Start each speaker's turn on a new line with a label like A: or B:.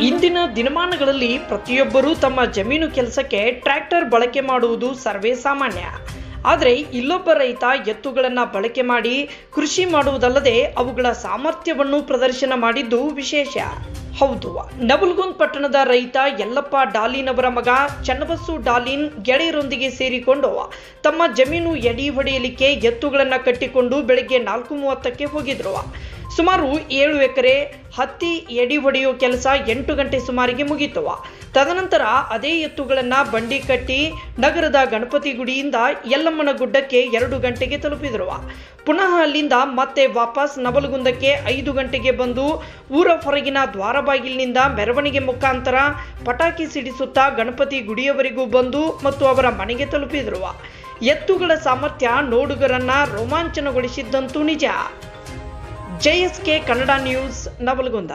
A: ಇಂದಿನ ದಿನಮಾನಗಳಲ್ಲಿ ಪ್ರತಿಯೊಬ್ಬರೂ ತಮ್ಮ ಜಮೀನು ಕೆಲಸಕ್ಕೆ ಟ್ರ್ಯಾಕ್ಟರ್ ಬಳಕೆ ಮಾಡುವುದು ಸರ್ವೇ ಸಾಮಾನ್ಯ. ಆದರೆ ಇಲ್ಲೊಬ್ಬ ರೈತ ಎತ್ತುಗಳನ್ನು ಬಳಕೆ ಮಾಡಿ ಕೃಷಿ ಮಾಡುವುದಲ್ಲದೆ ಅವುಗಳ ಸಾಮರ್ಥ್ಯವನ್ನು ಪ್ರದರ್ಶನ ಮಾಡಿದ್ದು ವಿಶೇಷ. ಹೌದು. ನವಲ್ಗುಂದ್ ಪಟ್ಟಣದ ರೈತ ಯಲ್ಲಪ್ಪ ಡಾಲಿನ್ ಅವರ ಮಗ ಚನ್ನಬಸ್ಸು ಡಾಲಿನ್ ಗೆಳೆಯರೊಂದಿಗೆ ಸೇರಿಕೊಂಡು ತಮ್ಮ ಜಮೀನು ಎಡಿ ಹೊಡೆಯಲಿಕ್ಕೆ ಎತ್ತುಗಳನ್ನು ಕಟ್ಟಿಕೊಂಡು ಬೆಳಗ್ಗೆ ನಾಲ್ಕು ಮೂವತ್ತಕ್ಕೆ ಹೋಗಿದ್ರು. ಸುಮಾರು ಏಳು ಎಕರೆ ಹತ್ತಿ ಎಡಿ ಹೊಡೆಯುವ ಕೆಲಸ ಎಂಟು ಗಂಟೆ ಸುಮಾರಿಗೆ ಮುಗಿತು. ತದನಂತರ ಅದೇ ಎತ್ತುಗಳನ್ನು ಬಂಡಿ ಕಟ್ಟಿ ನಗರದ ಗಣಪತಿ ಗುಡಿಯಿಂದ ಯಲ್ಲಮ್ಮನ ಗುಡ್ಡಕ್ಕೆ ಎರಡು ಗಂಟೆಗೆ ತಲುಪಿದರು. ಪುನಃ ಅಲ್ಲಿಂದ ಮತ್ತೆ ವಾಪಸ್ ನವಲಗುಂದಕ್ಕೆ ಐದು ಗಂಟೆಗೆ ಬಂದು ಊರ ಹೊರಗಿನ ದ್ವಾರಬಾಗಿಲಿನಿಂದ ಮೆರವಣಿಗೆ ಮುಖಾಂತರ ಪಟಾಕಿ ಸಿಡಿಸುತ್ತಾ ಗಣಪತಿ ಗುಡಿಯವರಿಗೂ ಬಂದು ಮತ್ತು ಅವರ ಮನೆಗೆ ತಲುಪಿದರು. ಎತ್ತುಗಳ ಸಾಮರ್ಥ್ಯ ನೋಡುಗರನ್ನ ರೋಮಾಂಚನಗೊಳಿಸಿದ್ದಂತೂ ನಿಜ. J S K Kannada news Navalagunda.